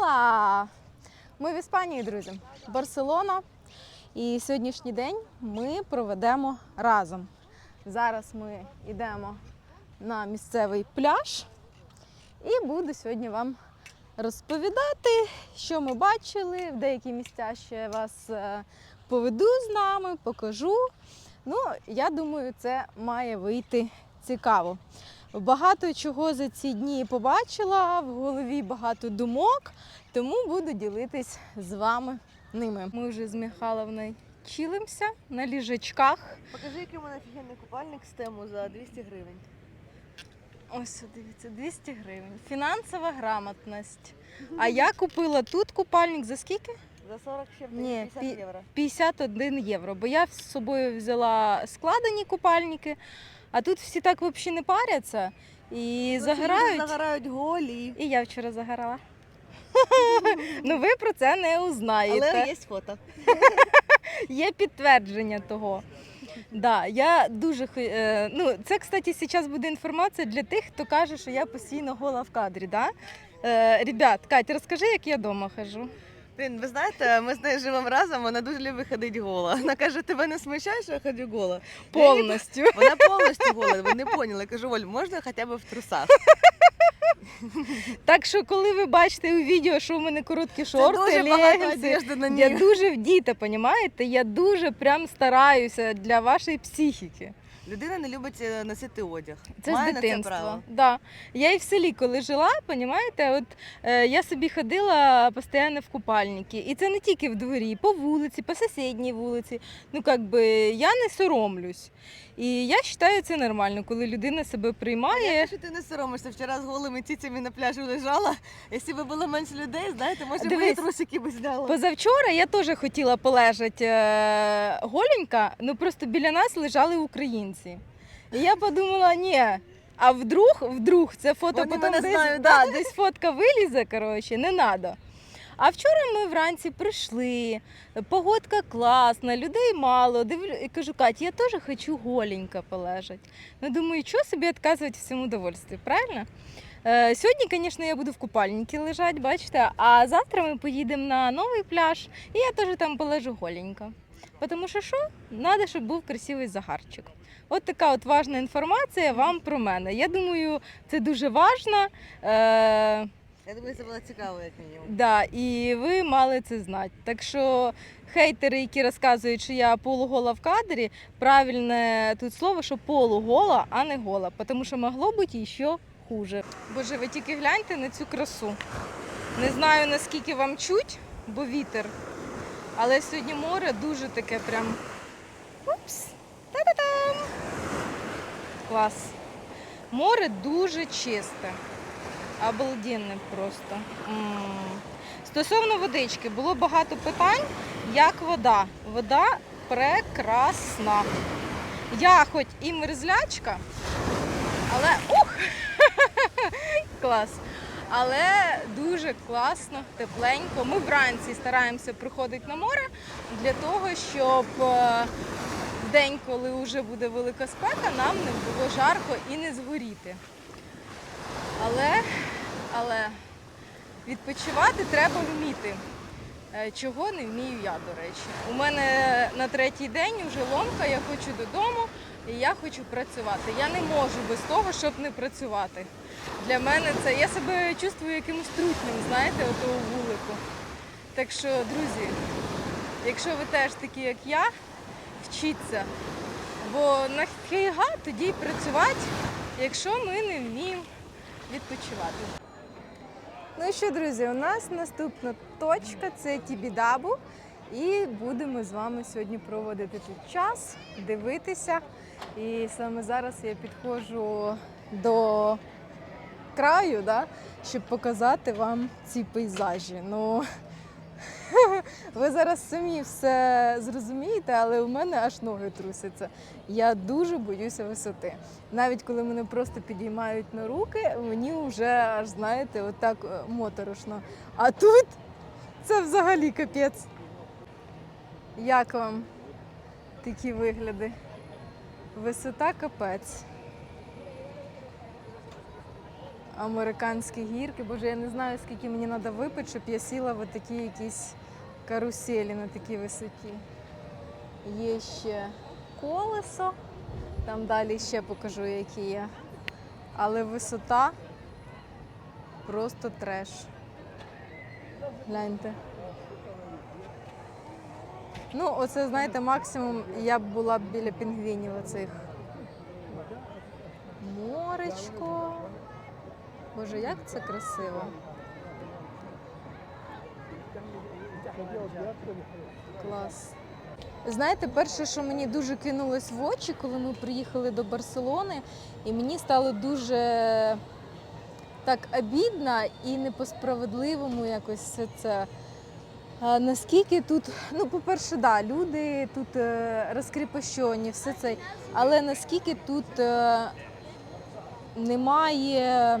Ола! Ми в Іспанії, друзі. Барселона. І сьогоднішній день ми проведемо разом. Зараз ми йдемо на місцевий пляж і буду сьогодні вам розповідати, що ми бачили. В деякі місця ще вас е, поведу з нами, покажу. Ну, я думаю, це має вийти цікаво. Багато чого за ці дні побачила, в голові багато думок, тому буду ділитись з вами ними. Ми вже з Михайловною чилимося на ліжачках. Покажи, який у мене офігенний купальник з тему за 200 гривень. Ось дивіться, 200 гривень. Фінансова грамотність. А я купила тут купальник за скільки? За 40 ще Ні, 50 пі- євро. 51 євро. Бо я з собою взяла складені купальники, а тут всі так взагалі не паряться і Тут загорають. люди Загорають голі. І я вчора загорала. ну ви про це не узнаєте. Але є фото. Є підтвердження того. Да, я дуже хо- е, ну, це, кстати, зараз буде інформація для тих, хто каже, що я постійно гола в кадрі. Да? Е, ребят, Катя, розкажи, як я вдома хожу. Блін, ви знаєте, ми з нею живемо разом, вона дуже любить ходити гола. Вона каже, тебе не смущає, що я ходжу гола? Повністю. Вона повністю гола, ви не поняли. Я кажу, Оль, можна хоча б в трусах? Так що, коли ви бачите у відео, що у мене короткі шорти, дуже багато легінси, одежди на я дуже вдіта, понімаєте? Я дуже прям стараюся для вашої психіки. Людина не любить е, носити одяг. Це Має з на це право. Да. Я і в селі, коли жила, понімаєте, от е, я собі ходила постійно в купальники. І це не тільки в дворі, по вулиці, по сусідній вулиці. Ну, як би я не соромлюсь. І я вважаю це нормально, коли людина себе приймає. як що ти не соромишся? Вчора з голими ціцями на пляжі лежала. Якщо б було менше людей, знаєте, може б Дивись. і трусики б зняла. Позавчора я теж хотіла полежати е, голенька, ну просто біля нас лежали українці. І я подумала, ні. А вдруг, вдруг, це фото Вони потім мене десь, знають, да, десь фотка вилізе, коротше, не треба. А вчора ми вранці прийшли, погодка класна, людей мало. Дивлю, і кажу, Катя, я теж хочу голенька полежати. Ну, думаю, що собі відказувати в цьому удовольстві, правильно? Е, Сьогодні, звісно, я буду в купальнику лежати, бачите, а завтра ми поїдемо на новий пляж, і я теж там полежу голенько. Тому що що? Треба, щоб був красивий загарчик. От така от важна інформація вам про мене. Я думаю, це дуже важно. Е, Я думаю, це було цікаво, як мінімум. Да, і ви мали це знати. Так що хейтери, які розказують, що я полугола в кадрі, правильне тут слово, що полугола, а не гола, тому що могло бути і ще хуже. Боже, ви тільки гляньте на цю красу. Не знаю наскільки вам чуть, бо вітер. Але сьогодні море дуже таке прям. Клас. Море дуже чисте. Обалденне просто. Стосовно водички, було багато питань, як вода. Вода прекрасна. Я хоч і мерзлячка, але ух! Клас. Але дуже класно, тепленько. Ми вранці стараємося приходити на море для того, щоб е, день, коли вже буде велика спека, нам не було жарко і не згоріти. Але, але відпочивати треба вміти. Е, Чого не вмію я, до речі. У мене на третій день вже ломка, я хочу додому і я хочу працювати. Я не можу без того, щоб не працювати. Для мене це я себе чувствую якимось трутнем, знаєте, отого вулику. Так що, друзі, якщо ви теж такі, як я, вчіться. Бо нафіга тоді працювати, якщо ми не вміємо відпочивати. Ну і що, друзі, у нас наступна точка це Тібідабу. І будемо з вами сьогодні проводити тут час, дивитися. І саме зараз я підходжу до краю, да, щоб показати вам ці пейзажі. Ну, ви зараз самі все зрозумієте, але у мене аж ноги трусяться. Я дуже боюся висоти. Навіть коли мене просто підіймають на руки, мені вже аж знаєте, отак е, моторошно. А тут це взагалі капець. Як вам такі вигляди? Висота капець. американські гірки. Боже, я не знаю, скільки мені треба випити, щоб я сіла в такі якісь каруселі на такій висоті. Є ще колесо, там далі ще покажу, які є. Але висота просто треш. Гляньте. Ну, оце, знаєте, максимум я б була б біля пінгвінів оцих. Моречко. Боже, як це красиво. Клас. Знаєте, перше, що мені дуже кинулось в очі, коли ми приїхали до Барселони, і мені стало дуже так обідно і не по-справедливому якось все це. Наскільки тут, ну, по-перше, да, люди тут е, розкріпощені, все це, але наскільки тут е, немає,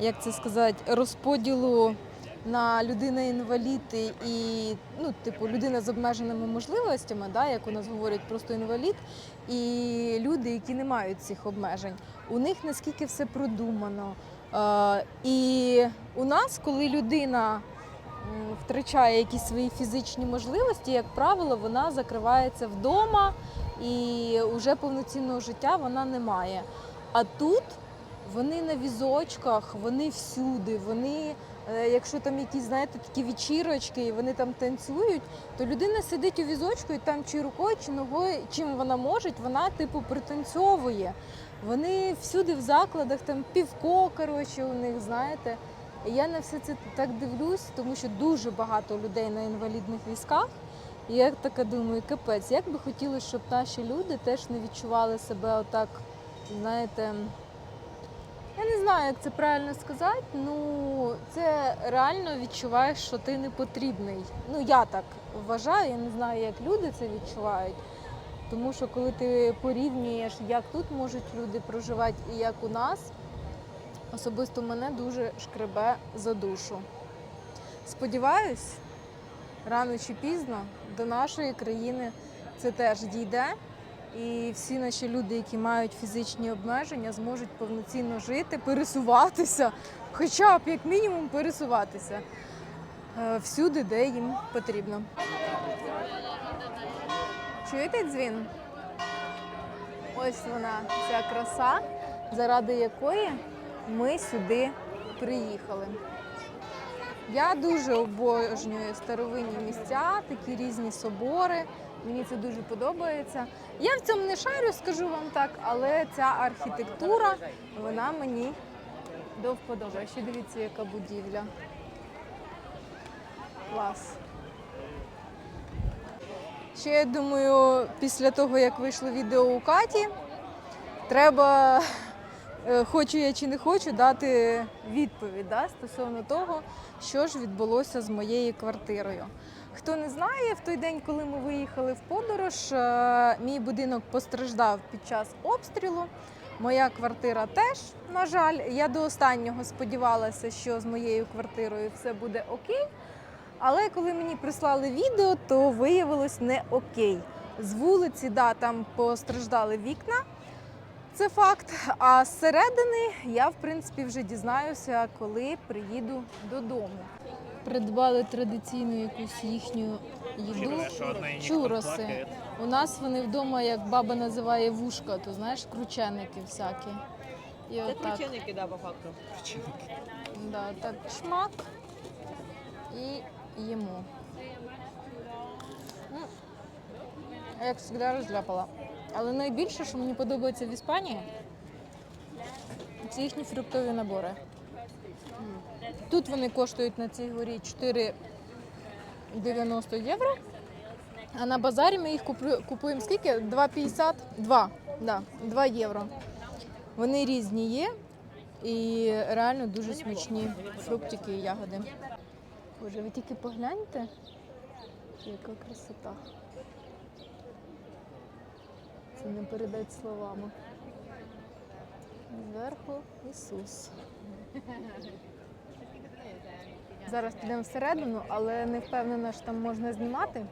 як це сказати, розподілу на людина інвалід і ну, типу, людина з обмеженими можливостями, да, як у нас говорять, просто інвалід, і люди, які не мають цих обмежень. У них наскільки все продумано. Е, і у нас, коли людина втрачає якісь свої фізичні можливості, як правило, вона закривається вдома і вже повноцінного життя вона не має. А тут вони на візочках, вони всюди, вони. Е, Якщо там якісь, знаєте, такі вечірочки, і вони там танцюють, то людина сидить у візочку і там чи рукою, чи ногою, чим вона може, вона типу пританцьовує. Вони всюди в закладах, там півко, коротше, у них, знаєте. Я на все це так дивлюсь, тому що дуже багато людей на інвалідних візках. І я така думаю, капець, як би хотілося, щоб наші люди теж не відчували себе отак, знаєте. Я не знаю, як це правильно сказати. Ну, це реально відчуваєш, що ти не потрібний. Ну, я так вважаю, я не знаю, як люди це відчувають. Тому що коли ти порівнюєш, як тут можуть люди проживати і як у нас, особисто мене дуже шкребе за душу. Сподіваюсь, рано чи пізно до нашої країни це теж дійде. І всі наші люди, які мають фізичні обмеження, зможуть повноцінно жити, пересуватися, хоча б як мінімум пересуватися е, всюди, де їм потрібно. Чуєте дзвін? Ось вона, ця краса, заради якої ми сюди приїхали. Я дуже обожнюю старовинні місця, такі різні собори. Мені це дуже подобається. Я в цьому не шарю, скажу вам так, але ця архітектура, вона мені до вподоби. Ще дивіться, яка будівля. Клас. Ще я думаю, після того, як вийшло відео у Каті, треба, е, хочу я чи не хочу, дати відповідь да, стосовно того, що ж відбулося з моєю квартирою. Хто не знає, в той день, коли ми виїхали в подорож, е, мій будинок постраждав під час обстрілу. Моя квартира теж, на жаль, я до останнього сподівалася, що з моєю квартирою все буде окей. Але коли мені прислали відео, то виявилось не окей. З вулиці, да, там постраждали вікна. Це факт. А зсередини я, в принципі, вже дізнаюся, коли приїду додому. Придбали традиційну якусь їхню їду. Чуроси. У нас вони вдома, як баба називає вушка, то знаєш, крученики всякі. І Це отак. крученики, да, по факту. Да, так шмак і їмо. М. Я, Як завжди розляпала. Але найбільше, що мені подобається в Іспанії, це їхні фруктові набори. Тут вони коштують на цій горі 4,90 євро. А на базарі ми їх купуємо скільки? 2,50? 2. Да, 2 євро. Вони різні є і реально дуже смачні фруктики і ягоди. Боже, ви тільки погляньте, яка красота. Це не передать словами. Зверху Ісус. Зараз підемо всередину, але не впевнена, що там можна знімати.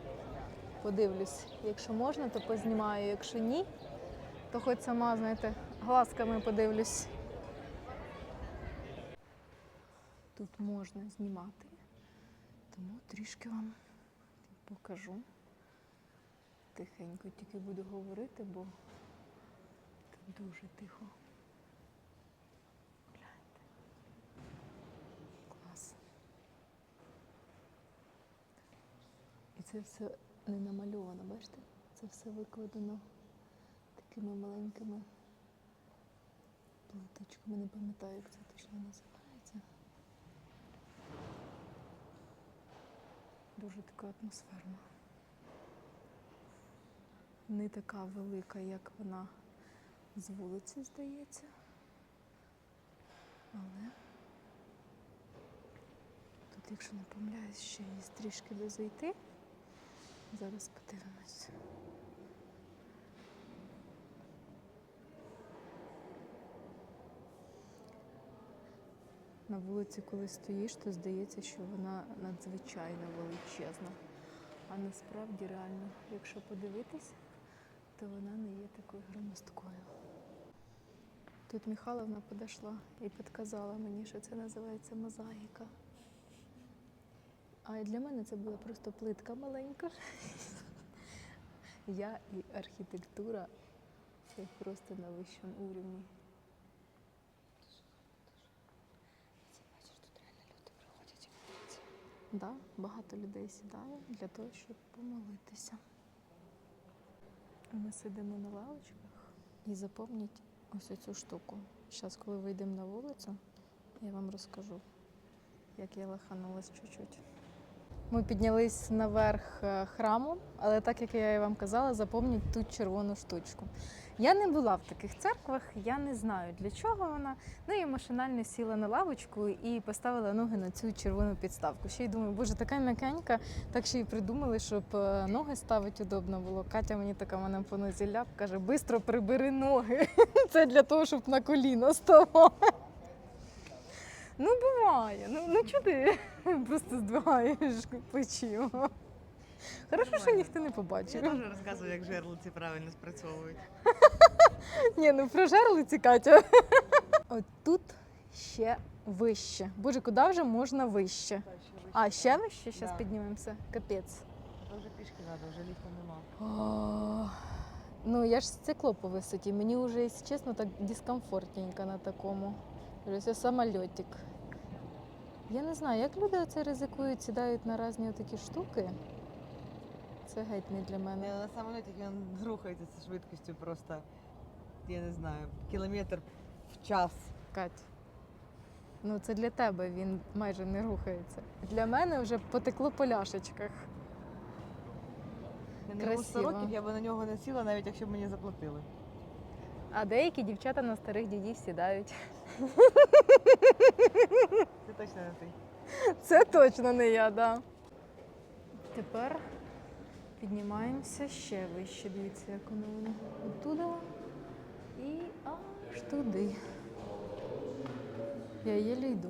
Подивлюсь. Якщо можна, то познімаю. Якщо ні, то хоч сама, знаєте, глазками подивлюсь. тут можна знімати. Тому трішки вам покажу. Тихенько тільки буду говорити, бо тут дуже тихо. Гляньте. Клас. І це все не намальовано, бачите? Це все викладено такими маленькими плиточками. Не пам'ятаю, як це точно називається. Дуже така атмосферна. Не така велика, як вона з вулиці, здається. Але тут, якщо не помиляюсь, ще є трішки де зайти. Зараз подивимось. На вулиці, коли стоїш, то здається, що вона надзвичайно величезна. А насправді реально, якщо подивитись, то вона не є такою громоздкою. Тут Михайловна підійшла і підказала мені, що це називається мозаїка. А для мене це була просто плитка маленька. Я і архітектура це просто на вищому уровні. Да, багато людей сідає для того, щоб помолитися. Ми сидимо на лавочках і запомніть ось цю штуку. Зараз, коли вийдемо на вулицю, я вам розкажу, як я лаханулась чуть-чуть. Ми піднялись наверх е, храму, але так як я і вам казала, запомніть ту червону штучку. Я не була в таких церквах, я не знаю для чого вона. Ну і машинально сіла на лавочку і поставила ноги на цю червону підставку. Ще й думаю, боже, така м'якенька, так ще й придумали, щоб е, ноги ставити удобно було. Катя мені така мене по нозі ляп, каже, бистро прибери ноги. Це для того, щоб на коліна ставати. Ну, буває. Ну, ну чого ти просто здвигаєш плечима? Хорошо, що ніхто не побачив. Я теж розказую, як жерлиці правильно спрацьовують. Ні, ну про жерлиці, Катя. От тут ще вище. Боже, куди вже можна вище? А, ще вище? Зараз піднімемося. Капець. Вже пішки треба, вже ліфта нема. Ну я ж стекло по висоті. Мені вже, якщо чесно, так дискомфортненько на такому. Це самольотик. Я не знаю, як люди оце ризикують, сідають на різні такі штуки. Це геть не для мене. Не, на самоліті він рухається зі швидкістю просто, я не знаю, кілометр в час. Кать. Ну, це для тебе він майже не рухається. Для мене вже потекло по ляшечках. 100 Красиво. років я би на нього не сіла, навіть якщо б мені заплатили. А деякі дівчата на старих дідів сідають. Це точно не ти. Це точно не я, да. Тепер піднімаємося ще вище. Дивіться, як воно воно оттуда і аж туди. Я єлі йду.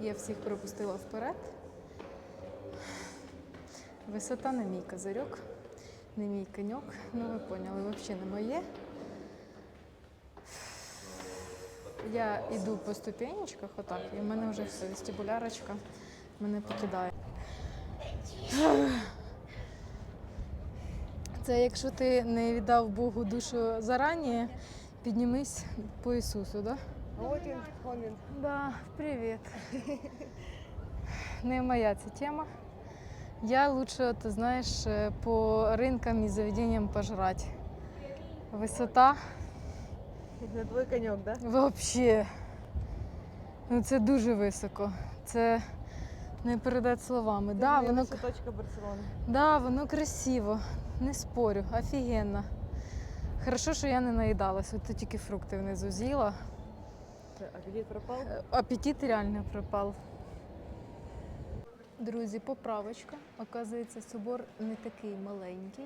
Я всіх пропустила вперед. Висота не мій козирьок, не мій коньок. Ну, ви поняли, взагалі не моє. Я йду по ступенечках, отак, і в мене вже все, вестибулярочка мене покидає. Це якщо ти не віддав Богу душу зарані, піднімись по Ісусу, да? От він, вон він. Да, привіт. Не моя ця тема. Я лучше, ти знаєш, е, по ринкам і заведенням пожрать. Висота Це твій коньок, так? Да? Вообще. Ну це дуже високо. Це не передати словами. Це Да, воно, висоточка Барселони. да, воно красиво. Не спорю, офігенно. Хорошо, що я не наїдалась, от тільки фрукти внизу з'їла. Апетит пропав? Е, Апетит реально пропав. Друзі, поправочка. Оказується, собор не такий маленький.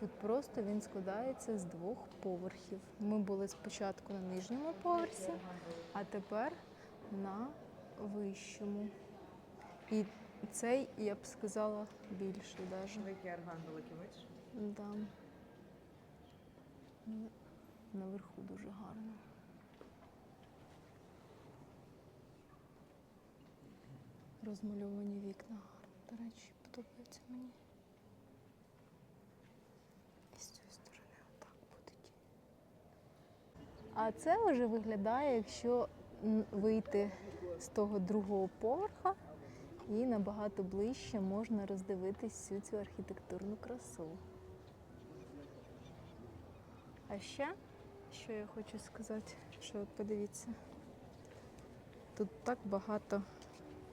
Тут просто він складається з двох поверхів. Ми були спочатку на нижньому поверсі, а тепер на вищому. І цей, я б сказала, більший навіть. Який арган великий, бачиш? Да. Ну, Наверху дуже гарно. розмальовані вікна. До речі, подобається мені. І з цієї сторони отак буде. А це вже виглядає, якщо вийти з того другого поверха і набагато ближче можна роздивитись всю цю архітектурну красу. А ще, що я хочу сказати, що от подивіться, тут так багато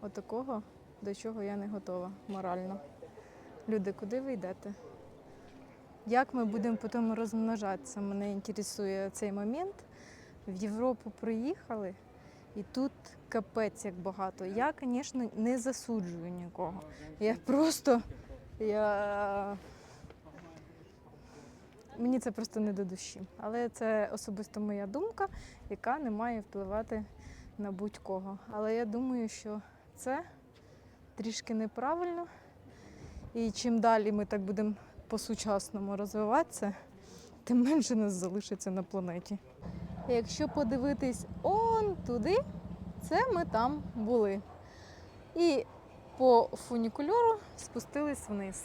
отакого, до чого я не готова морально. Люди, куди ви йдете? Як ми будемо потім розмножатися? Мене інтересує цей момент. В Європу приїхали, і тут капець як багато. Я, звісно, не засуджую нікого. Я просто. Я... Мені це просто не до душі. Але це особисто моя думка, яка не має впливати на будь-кого. Але я думаю, що це трішки неправильно. І чим далі ми так будемо по-сучасному розвиватися, тим менше нас залишиться на планеті. Якщо подивитись он туди, це ми там були. І по фунікульору спустились вниз.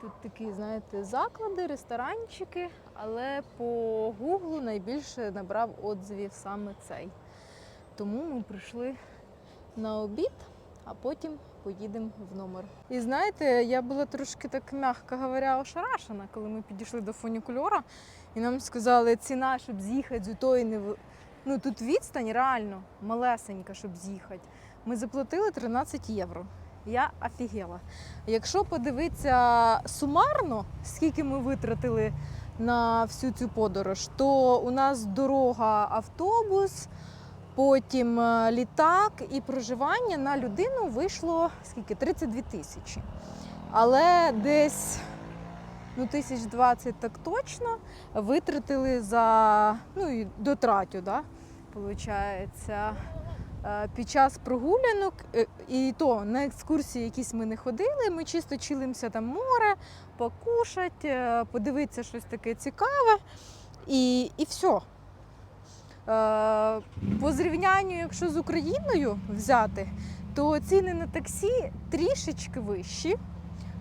Тут такі, знаєте, заклади, ресторанчики, але по гуглу найбільше набрав отзивів саме цей. Тому ми прийшли на обід, а потім поїдемо в номер. І знаєте, я була трошки так, м'яко говоря, ошарашена, коли ми підійшли до фунікульора, і нам сказали, ціна, щоб з'їхати з тої не Ну тут відстань реально малесенька, щоб з'їхати. Ми заплатили 13 євро. Я офігела. Якщо подивитися сумарно, скільки ми витратили на всю цю подорож, то у нас дорога, автобус, потім е, літак і проживання на людину вийшло скільки? 32 тисячі. Але десь ну, тисяч 20 так точно витратили за ну, і дотратю, да, получається. Е, Під час прогулянок, е, і то на екскурсії якісь ми не ходили, ми чисто чилимося там море, покушать, подивитися щось таке цікаве і, і все. Е, По зрівнянню, якщо з Україною взяти, то ціни на таксі трішечки вищі.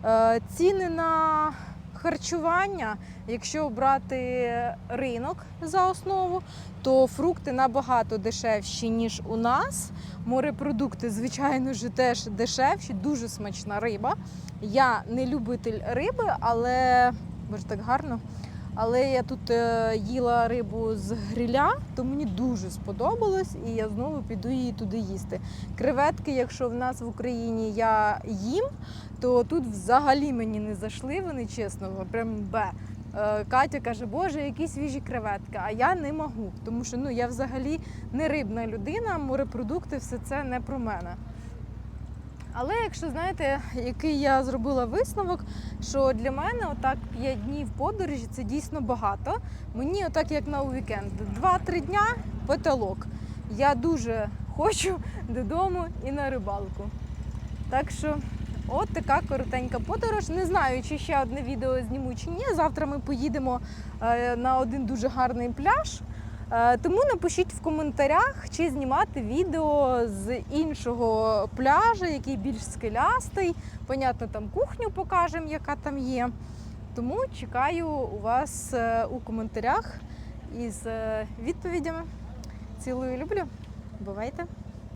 Е, Ціни на харчування, якщо брати ринок за основу, то фрукти набагато дешевші, ніж у нас. Морепродукти, звичайно ж, теж дешевші, дуже смачна риба. Я не любитель риби, але боже, так гарно. Але я тут е, їла рибу з гриля, то мені дуже сподобалось, і я знову піду її туди їсти. Креветки, якщо в нас в Україні я їм, то тут взагалі мені не зайшли, вони чесно, прям бе. Е, Катя каже, Боже, які свіжі креветки, а я не можу, тому що ну, я взагалі не рибна людина, морепродукти, все це не про мене. Але якщо знаєте, який я зробила висновок, що для мене отак 5 днів подорожі це дійсно багато. Мені отак як на уікенд. 2-3 дня потолок. Я дуже хочу додому і на рибалку. Так що От така коротенька подорож. Не знаю, чи ще одне відео зніму чи ні. Завтра ми поїдемо е, на один дуже гарний пляж. Е, Тому напишіть в коментарях, чи знімати відео з іншого пляжу, який більш скелястий. Понятно, там кухню покажемо, яка там є. Тому чекаю у вас е, у коментарях із е, відповідями. Цілую, люблю. Бувайте!